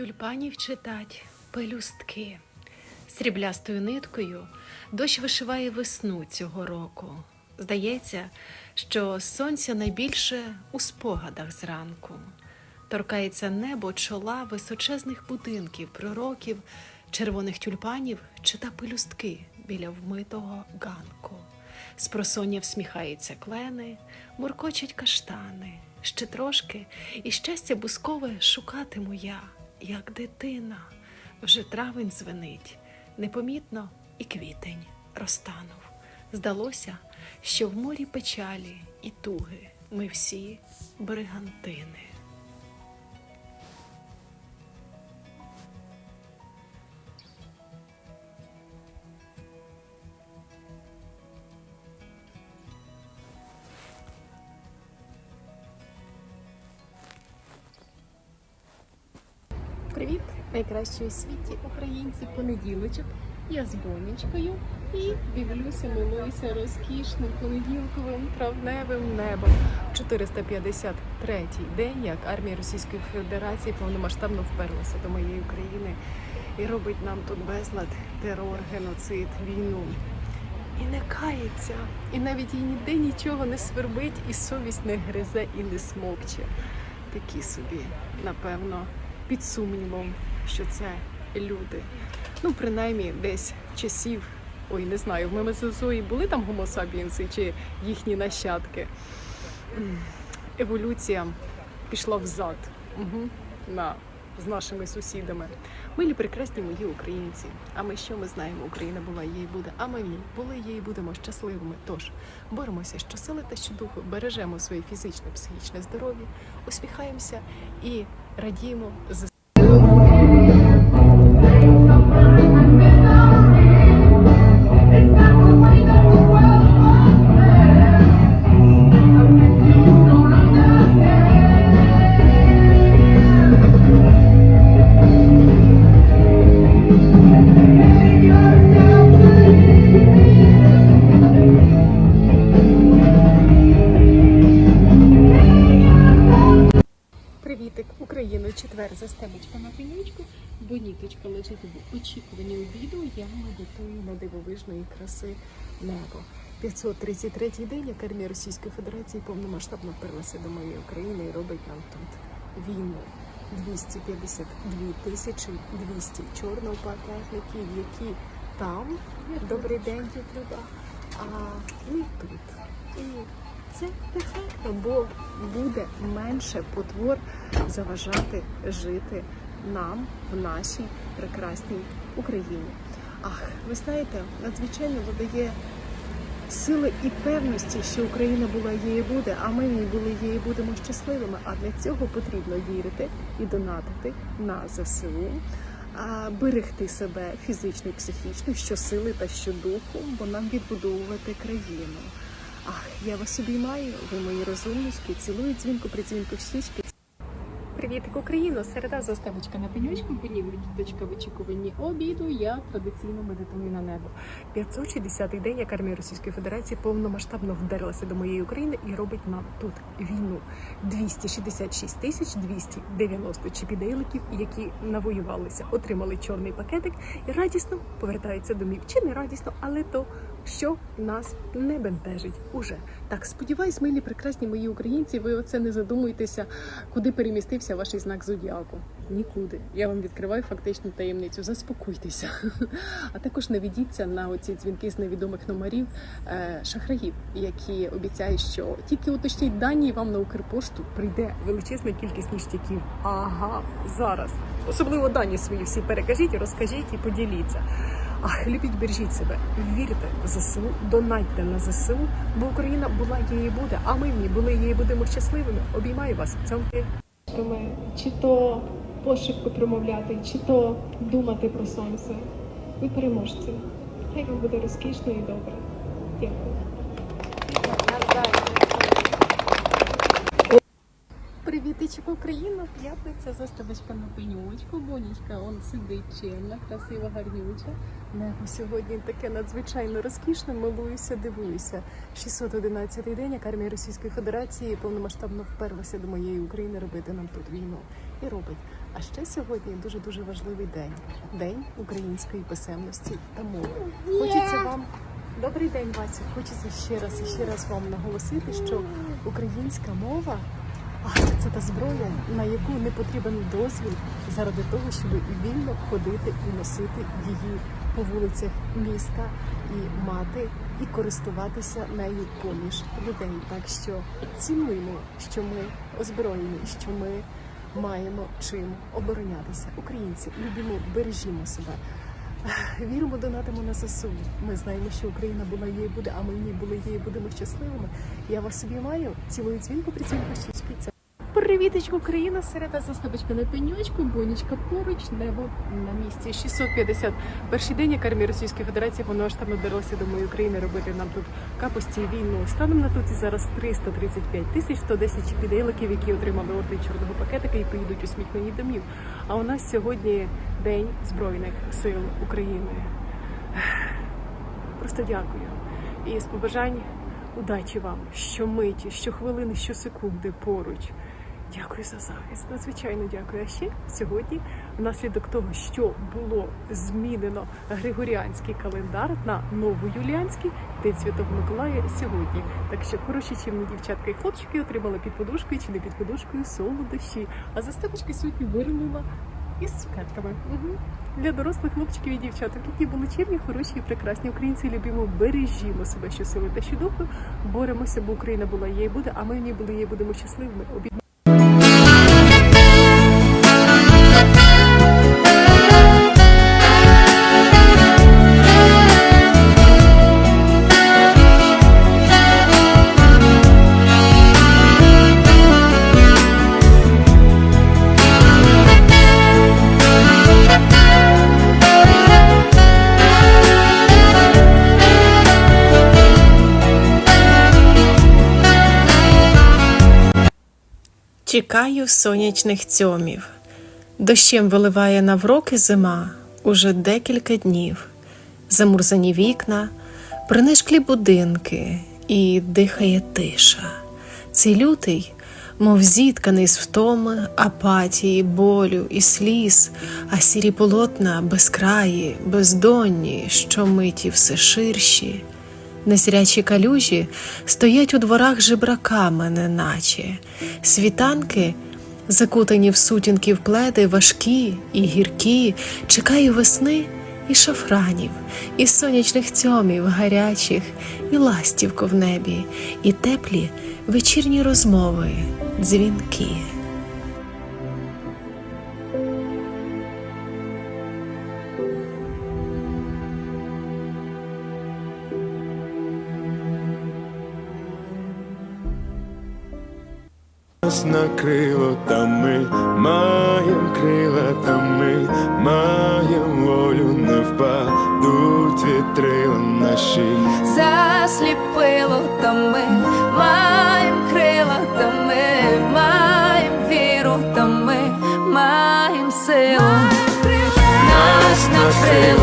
Тюльпанів читать пелюстки. Сріблястою ниткою дощ вишиває весну цього року. Здається, що сонця найбільше у спогадах зранку. Торкається небо чола височезних будинків, пророків, червоних тюльпанів чита пелюстки біля вмитого ганку. Спросоння всміхаються клени, муркочуть каштани. Ще трошки, і щастя бускове шукатиму я, як дитина. Вже травень звенить, непомітно і квітень розтанув. Здалося, що в морі печалі і туги ми всі бригантини. Привіт, найкращі у світі українці понеділочок. Я з Бонечкою і дивлюся, милуюся розкішним понеділковим травневим небом. 453-й день, як армія Російської Федерації повномасштабно вперлася до моєї України і робить нам тут безлад, терор, геноцид, війну. І не кається, і навіть їй ніде нічого не свербить, і совість не гризе і не смокче. Такі собі, напевно, під сумнівом, що це люди. Ну, принаймні, десь часів, ой, не знаю, в Мемезозої були там гомосапіенси чи їхні нащадки. Еволюція пішла взад угу. на, з нашими сусідами. Милі прекрасні мої українці. А ми що ми знаємо? Україна була їй буде. А ми були їй будемо щасливими. Тож боремося щосили та щодуху, бережемо своє фізичне, психічне здоров'я, усміхаємося і радіємо за четвер застебочка на пенючку, боніточка лежить в очікуванні обіду, я медитую на дивовижної краси небо. 533 день, як армія Російської Федерації повномасштабно вперлася до моєї України і робить нам тут війну. 252 тисячі 200 чорнопакетників, які там, добрий день, Люда, а ми тут. Це перфектно, бо буде менше потвор заважати жити нам в нашій прекрасній Україні. Ах, ви знаєте, надзвичайно додає сили і певності, що Україна була є і буде, а ми в ній були є і будемо щасливими. А для цього потрібно вірити і донатити на ЗСУ. Берегти себе фізично і психічно, що сили та що духу, бо нам відбудовувати країну. Я вас обіймаю, ви мої розумнички, цілую дзвінку при дзвінку в щічки. Привітик, Україно! Середа заставочка на пенючку, понівочка в очікуванні обіду. Я традиційно медитую на небо. 560-й день, як армія Російської Федерації повномасштабно вдарилася до моєї України і робить нам тут війну. 266 тисяч 290 чіпідейликів, які навоювалися, отримали чорний пакетик і радісно повертаються домів. Чи не радісно, але то що нас не бентежить уже. Так, сподіваюсь, милі прекрасні мої українці, ви оце не задумуєтеся, куди перемістився ваш знак зодіаку. Нікуди. Я вам відкриваю фактичну таємницю. Заспокойтеся. А також наведіться на оці дзвінки з невідомих номерів е, шахраїв, які обіцяють, що тільки уточніть дані, і вам на Укрпошту прийде величезна кількість ніштяків. Ага, зараз. Особливо дані свої всі перекажіть, розкажіть і поділіться. Ах, любіть, бережіть себе, вірте в ЗСУ, донатьте на ЗСУ, бо Україна була її буде, а ми в ній були її будемо щасливими. Обіймаю вас. Цьомки. Чи то пошепку промовляти, чи то думати про сонце. Ви переможці. Хай вам буде розкішно і добре. Дякую. Привітичко, Україна! П'ятниця, заставочка на пенючку, бонічка, он сидить чимна, красива, гарнюча. Небо сьогодні таке надзвичайно розкішне, милуюся, дивуюся. 611 день, як армія Російської Федерації повномасштабно вперлася до моєї України робити нам тут війну. і робить. А ще сьогодні дуже дуже важливий день день української писемності та мови. Хочеться вам добрий день, Вася. Хочеться ще раз і ще раз вам наголосити, що українська мова. А це та зброя, на яку не потрібен дозвіл заради того, щоб вільно ходити і носити її по вулицях міста і мати, і користуватися нею поміж людей. Так що цінуємо, що ми озброєні, що ми маємо чим оборонятися. Українці, любимо, бережімо себе. Віримо, донатимо на ЗСУ. Ми знаємо, що Україна була і буде, а ми в ній були і будемо щасливими. Я вас обіймаю. Цілую дзвінку, прицінку щічки. Привіточку, Україна, середа заступочка на пеньочку, бонечка поруч, небо на місці. 650. Перший день, як армія Російської Федерації повноштабно вдалося до моєї України робити нам тут капості і війну. Станом на тут і зараз 335 тисяч 110 піделиків, які отримали орди чорного пакетика і поїдуть усміхнені домів. А у нас сьогодні День Збройних сил України. Просто дякую. І з побажань удачі вам, щомиті, щохвилини, щосекунди поруч. Дякую за захист. Надзвичайно дякую. А ще сьогодні, внаслідок того, що було змінено Григоріанський календар на новоюліанський День Святого Миколая сьогодні. Так що хороші чимні дівчатка і хлопчики отримали під подушкою чи не під подушкою солодощі. А заступочка сьогодні виринула із цукерками. Угу. Для дорослих хлопчиків і дівчаток, які були чимні, хороші і прекрасні українці, любимо, бережімо себе щосили та щодуху, боремося, бо Україна була є і буде, а ми в ній були є і будемо щасливими. Чекаю сонячних цьомів. Дощем виливає навроки зима уже декілька днів. Замурзані вікна, принишклі будинки і дихає тиша. Цей лютий, мов зітканий з втоми, апатії, болю і сліз, а сірі полотна безкраї, бездонні, що миті все ширші. Незрячі калюжі стоять у дворах жебраками, неначе світанки, закутані в сутінки пледи, важкі і гіркі, чекаю весни і шафранів, і сонячних цьомів гарячих, і ластівко в небі, і теплі вечірні розмови, дзвінки. Нас накрило, та ми маєм крила, та ми маєм волю, не впадуть вітрила наші. засліпило, то ми маєм крила, то ми маєм віру, то ми маєм силу. Нас накрило,